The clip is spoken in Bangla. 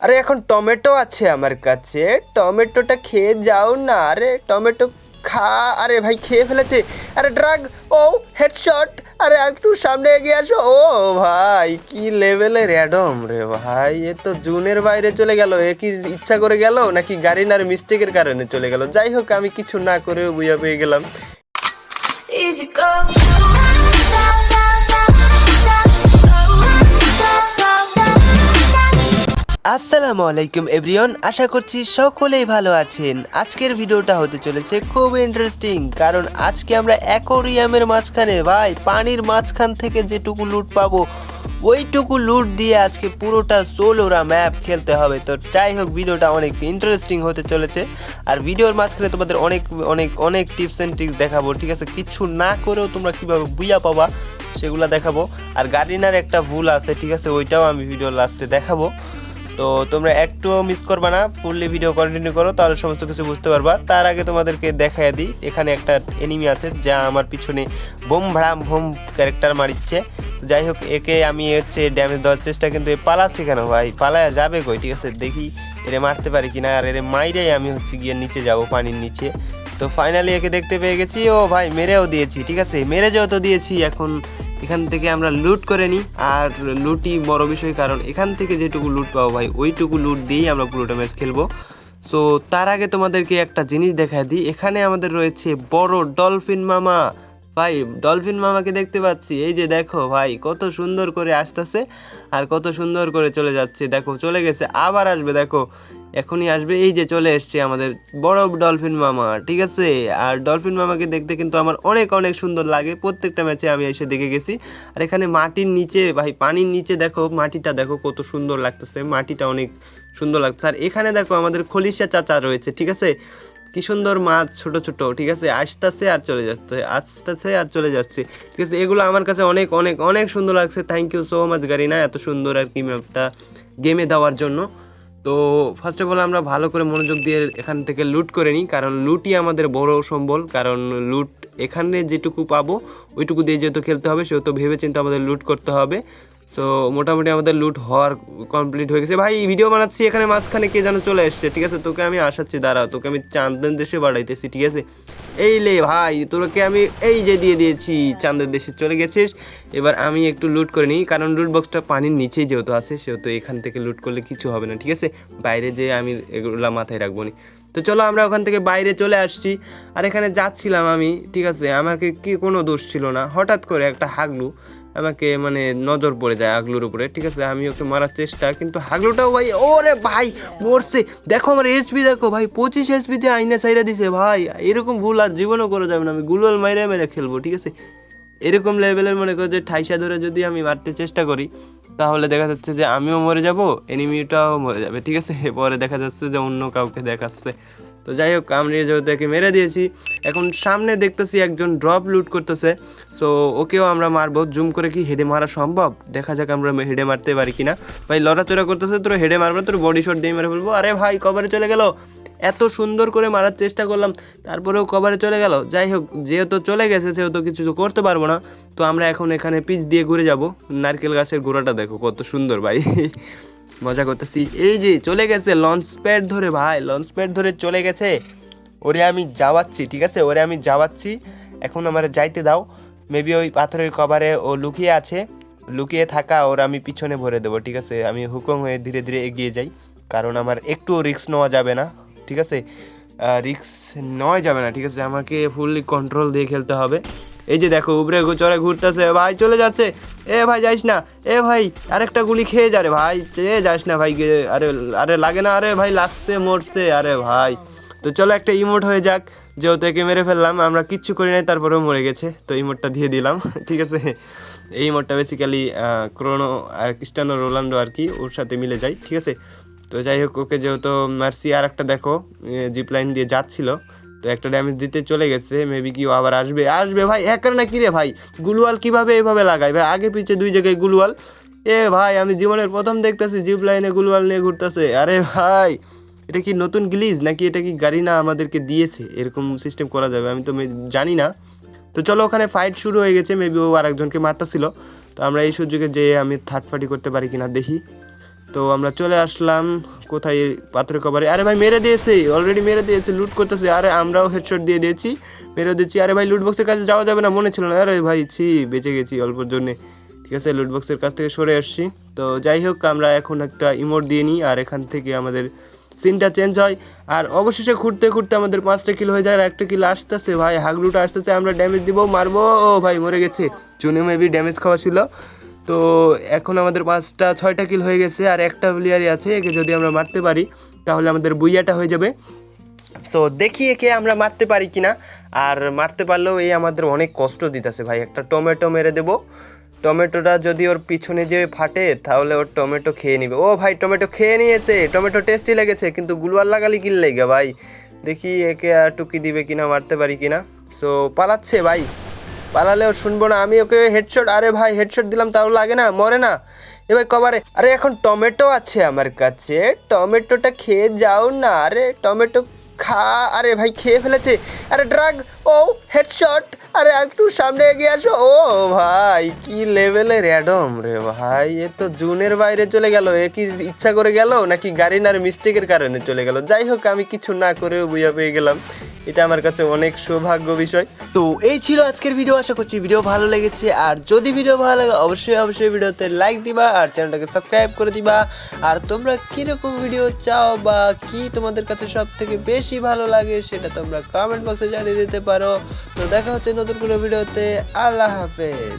আরে এখন টমেটো আছে আমার কাছে। টমেটোটা খেয়ে যাও না। আরে টমেটো খা। আরে ভাই, খেয়ে ফেলেছে। আরে ড্রাগ, ও, হেডশট। আরে একটু সামনে এগিয়ে আসো। ও ভাই, কি লেভেলের অ্যাডম রে ভাই। এ তো জুনের বাইরে চলে গেল। এ কি ইচ্ছা করে গেল? নাকি গাড়িনার মিস্টেকের কারণে চলে গেল? যাই হোক, আমি কিছু না করেও বুঝা পেয়ে গেলাম। আসসালামু আলাইকুম, এভরিওয়ান। আশা করছি সকলেই ভালো আছেন। আজকের ভিডিওটা হতে চলেছে খুব ইন্টারেস্টিং কারণ আজকে আমরা অ্যাকোরিয়ামের মাঝখানে, ভাই, পানির মাঝখান থেকে যেটুকু লুট পাবো, ওইটুকু লুট দিয়ে আজকে পুরোটা সোলোরা ম্যাপ খেলতে হবে। তো যাই হোক, ভিডিওটা অনেক ইন্টারেস্টিং হতে চলেছে। আর ভিডিওর মাঝখানে তোমাদের অনেক অনেক অনেক টিপস অ্যান্ড ট্রিক্স দেখাবো, ঠিক আছে? কিছু না করেও তোমরা কীভাবে বুঝা পাবা, সেগুলো দেখাবো। আর গার্ডিনার একটা ভুল আছে, ঠিক আছে? ওইটাও আমি ভিডিওর লাস্টে দেখাবো। তো তোমরা একটুও মিস করবে না ফুললি ভিডিও কন্টিনিউ করো, তাহলে সমস্ত কিছু বুঝতে পারবা। তার আগে তোমাদেরকে দেখায় দিই, এখানে একটা এনিমি আছে যা আমার পিছনে বোম ভাড়াম ভোম ক্যারেক্টার মারিচ্ছে। যাই হোক, একে আমি হচ্ছে ড্যামেজ দেওয়ার চেষ্টা, কিন্তু এ পালাচ্ছে কেন ভাই? পালায়া যাবে কই? ঠিক আছে, দেখি এরে মারতে পারি কিনা, আর এরে মাইরেই আমি হচ্ছে গিয়ে নিচে যাব, পানির নিচে। তো ফাইনালি একে দেখতে পেয়ে গেছি। ও ভাই, মেরেও দিয়েছি, ঠিক আছে? মেরে যেও তো দিয়েছি, এখন এখান থেকে আমরা লুট করে নিই আর লুটই বড় বিষয়, কারণ এখান থেকে যেটুকু লুট পাবো ভাই, ওইটুকু লুট দিয়েই আমরা পুরোটা ম্যাচ খেলব। সো তার আগে তোমাদেরকে একটা জিনিস দেখা দিই। এখানে আমাদের রয়েছে বড় ডলফিন মামা। ভাই ডলফিন মামাকে দেখতে পাচ্ছি। এই যে দেখো ভাই, কত সুন্দর করে আসতেছে আর কত সুন্দর করে চলে যাচ্ছে। দেখো, চলে গেছে, আবার আসবে, দেখো। এখনই আসবে। এই যে চলে এসছে আমাদের বড় ডলফিন মামা, ঠিক আছে? আর ডলফিন মামাকে দেখতে কিন্তু আমার অনেক অনেক সুন্দর লাগে। প্রত্যেকটা ম্যাচে আমি এসে দেখে গেছি। আর এখানে মাটির নিচে, ভাই, পানির নিচে দেখো, মাটিটা দেখো কত সুন্দর লাগতেছে। মাটিটা অনেক সুন্দর লাগছে। আর এখানে দেখো আমাদের খলিশা চাচা রয়েছে, ঠিক আছে? কি সুন্দর মাছ, ছোট ছোট, ঠিক আছে? আসতেছে আর চলে যাচ্ছে, আসতেছে আর চলে যাচ্ছে। ঠিক আছে, এগুলো আমার কাছে অনেক অনেক অনেক সুন্দর লাগছে। থ্যাংক ইউ সো মাচ গারিনা এত সুন্দর আর কি ম্যাপটা গেমে দেওয়ার জন্য। তো ফার্স্ট অফ অল আমরা ভালো করে মনোযোগ দিয়ে এখান থেকে লুট করে নিই, কারণ লুটই আমাদের বড় সম্বল, কারণ লুট এখানে যেটুকু পাবো, ওইটুকু দিয়ে যেহেতু খেলতে হবে, সেহেতু ভেবে চিন্তে আমাদের লুট করতে হবে। সো মোটামুটি আমাদের লুট হওয়ার কমপ্লিট হয়ে গেছে। ভাই ভিডিও বানাচ্ছি, এখানে মাঝখানে কে যেন চলে এসছে, ঠিক আছে? তোকে আমি আসাচ্ছি, দাঁড়া, তোকে আমি চান্দের দেশে বাড়াইতেছি ঠিক আছে? এই লে ভাই, তোকে আমি এই যে দিয়ে দিয়েছি, চাঁদের দেশে চলে গেছিস। এবার আমি একটু লুট করে নিই, কারণ লুট বক্সটা পানির নিচেই যেহেতু আছে, সেহেতু এখান থেকে লুট করলে কিছু হবে না, ঠিক আছে? বাইরে যেয়ে আমি এগুলো মাথায় রাখব নি। তো চলো আমরা ওখান থেকে বাইরে চলে আসছি। আর এখানে যাচ্ছিলাম আমি, ঠিক আছে? আমাকে কি কোনো দোষ ছিল না। হঠাৎ করে একটা হাগলু আমাকে মানে নজর পড়ে যায় হাগলুর উপরে, ঠিক আছে? আমি ওকে মারার চেষ্টা, কিন্তু হাগলুটাও ভাই, ওরে ভাই, মরছে। দেখো আমার এইচপি দেখো ভাই, পঁচিশ এইচপিতে আইনা চাইরা দিছে ভাই। এরকম ভুল আর জীবনও করা যাবে না। আমি গুলওয়াল মাইরে মেরে খেলব, ঠিক আছে? এরকম লেভেলের মনে করো যে ঠাইসা ধরে যদি আমি মারতে চেষ্টা করি, তাহলে দেখা যাচ্ছে যে আমিও মরে যাব এনিমিটাও মরে যাবে, ঠিক আছে? পরে দেখা যাচ্ছে যে অন্য কাউকে দেখাচ্ছে। তো যাই হোক, আমি যেহেতু মেরে দিয়েছি। এখন সামনে দেখতেছি একজন ড্রপ লুট করতেছে। সো ওকেও আমরা মারবো। জুম করে কি হেডে মারা সম্ভব? দেখা যাক আমরা হেডে মারতে পারি কিনা। ভাই, লড়াচড়া করতেছে, তোর হেডে মারবো, তোর বডি শট দিয়ে মেরে ফেলব। আরে ভাই কভারে চলে গেল। এত সুন্দর করে মারার চেষ্টা করলাম, তারপরেও কভারে চলে গেল। যাই হোক, যেহেতু চলে গেছে, সেহেতু কিছু তো করতে পারব না। তো আমরা এখন এখানে পিচ দিয়ে ঘুরে যাব। নারকেল গাছের গোড়াটা দেখো, কত সুন্দর ভাই। মজা করতেছি। এই যে চলে গেছে লঞ্চ প্যাড ধরে ভাই লঞ্চ প্যাড ধরে চলে গেছে। ওরে আমি যাওয়াচ্ছি, ঠিক আছে? ওরে আমি যাওয়াচ্ছি। এখন আমার যাইতে দাও। মেবি ওই পাথরের কভারে ও লুকিয়ে আছে। লুকিয়ে থাকা ওর আমি পিছনে ভরে দেবো, ঠিক আছে? আমি হুকম হয়ে ধীরে ধীরে এগিয়ে যাই। কারণ আমার একটুও রিক্স নেওয়া যাবে না, ঠিক আছে? রিক্স নেওয়া যাবে না, ঠিক আছে? আমাকে ফুললি কন্ট্রোল দিয়ে খেলতে হবে। এই যে দেখো, উপরে চড়ে ঘুরতেছে। ভাই, চলে যাচ্ছে। এ ভাই, যাইস না। এ ভাই, আরেকটা গুলি খেয়ে যা রে ভাই। এ যাস না ভাই আরে আরে লাগে না। আরে ভাই, লাগছে, মরছে। আরে ভাই। তো চলো একটা ইমোট হয়ে যাক। যেহেতু একে মেরে ফেললাম, আমরা কিচ্ছু করি নাই, তারপরেও মরে গেছে। তো ইমোটটা দিয়ে দিলাম, ঠিক আছে? এই ইমোটটা বেসিক্যালি ক্রোনো আর ক্রিস্টানো রোনাল্ডো আর কি, ওর সাথে মিলে যায়, ঠিক আছে? তো যাই হোক, ওকে যেহেতু মার্সি আর একটা দেখো জিপ লাইন দিয়ে যাচ্ছিল তো একটা ড্যামেজ দিতে চলে গেছে মেবি কি আবার আসবে? আসবে ভাই হ্যাকার না কি রে ভাই? গুলওয়াল কীভাবে এভাবে লাগায়? ভাই, আগে পিছে দুই জায়গায় গুলওয়াল। এ ভাই, আমি জীবনের প্রথম দেখতেছি জিপ লাইনে গুলওয়াল নিয়ে ঘুরতেছে। আরে ভাই, এটা কি নতুন গ্লিজ নাকি এটা কি গাড়ি না আমাদেরকে দিয়েছে? এরকম সিস্টেম করা যাবে, আমি তো জানি না। তো চলো, ওখানে ফাইট শুরু হয়ে গেছে মেবি ও আরেকজনকে মারতেছিল। তো আমরা এই সুযোগে যে আমি থার্ড পার্টি করতে পারি কিনা দেখি। তো আমরা চলে আসলাম। কোথায় এই পাথরের কভারে? আরে ভাই, মেরে দিয়েছে অলরেডি মেরে দিয়েছে লুট করতেছে। আরে আমরাও হেডশট দিয়ে দিয়েছি, মেরে দিচ্ছি আরে ভাই লুট বক্সের কাছে যাওয়া যাবে না, মনে ছিল না। আরে ভাই, ছি, বেঁচে গেছি অল্পর জন্যে। ঠিক আছে লুট বক্সের কাছ থেকে সরে আসছি। তো যাই হোক, আমরা এখন একটা ইমোট দিয়ে নিই, আর এখান থেকে আমাদের সিনটা চেঞ্জ হয়। আর অবশেষে ঘুরতে ঘুরতে আমাদের পাঁচটা কিলো হয়ে যায়, আর একটা কিলো আসতেছে। ভাই, হাগলুটা আসতেছে, আমরা ড্যামেজ দিব, মারবো। ও ভাই, মরে গেছে। জুনে মেবি ড্যামেজ খাওয়া ছিল। তো এখন আমাদের পাঁচটা ছয়টা কিল হয়ে গেছে আর একটা প্লেয়ারই আছে, একে যদি আমরা মারতে পারি, তাহলে আমাদের বুইয়াটা হয়ে যাবে। সো দেখি একে আমরা মারতে পারি কিনা। আর মারতে পারলেও এই আমাদের অনেক কষ্ট দিতেছে ভাই। একটা টমেটো মেরে দেবো। টমেটোটা যদি ওর পিছনে যে ফাটে, তাহলে ওর টমেটো খেয়ে নিবে। ও ভাই, টমেটো খেয়ে নিয়েছে। টমেটো টেস্টি লেগেছে, কিন্তু গুলওয়ার লাগালি কিল লেগে ভাই। দেখি একে আর টুকি দিবে কিনা, মারতে পারি কিনা। সো পালাচ্ছে ভাই। পালালেও শুনব না। আমি ওকে হেডশট আরে ভাই হেডশট দিলাম, তাও লাগে না, মরে না। এবার কবারে, আরে এখন টমেটো আছে আমার কাছে, টমেটোটা খেয়ে যাও না। আরে টমেটো খা, আরে ভাই খেয়ে ফেলেছে। আরে ড্রাগ ও হেডশট আরে একটু সামনে এগিয়ে আসো। ও ভাই, কি লেভেলের অ্যাডম রে ভাই। এ তো জুনের বাইরে চলে গেল। এ কি ইচ্ছা করে গেল, নাকি গাড়িনার মিস্টেকের কারণে চলে গেল? যাই হোক, আমি কিছু না করেও বুঝা পেয়ে গেলাম। এটা আমার কাছে অনেক সৌভাগ্য বিষয়। তো এই ছিল আজকের ভিডিও, আশা করছি ভিডিও ভালো লেগেছে। আর যদি ভিডিও ভালো লাগে, অবশ্যই অবশ্যই ভিডিওতে লাইক দিবা আর চ্যানেলটাকে সাবস্ক্রাইব করে দিবা। আর তোমরা কীরকম ভিডিও চাও বা কি তোমাদের কাছে সব থেকে বেশি ভালো লাগে, সেটা তোমরা কমেন্ট বক্সে জানিয়ে দিতে পারো। তো দেখা হচ্ছে নতুন কোনো ভিডিওতে। আল্লাহ হাফেজ।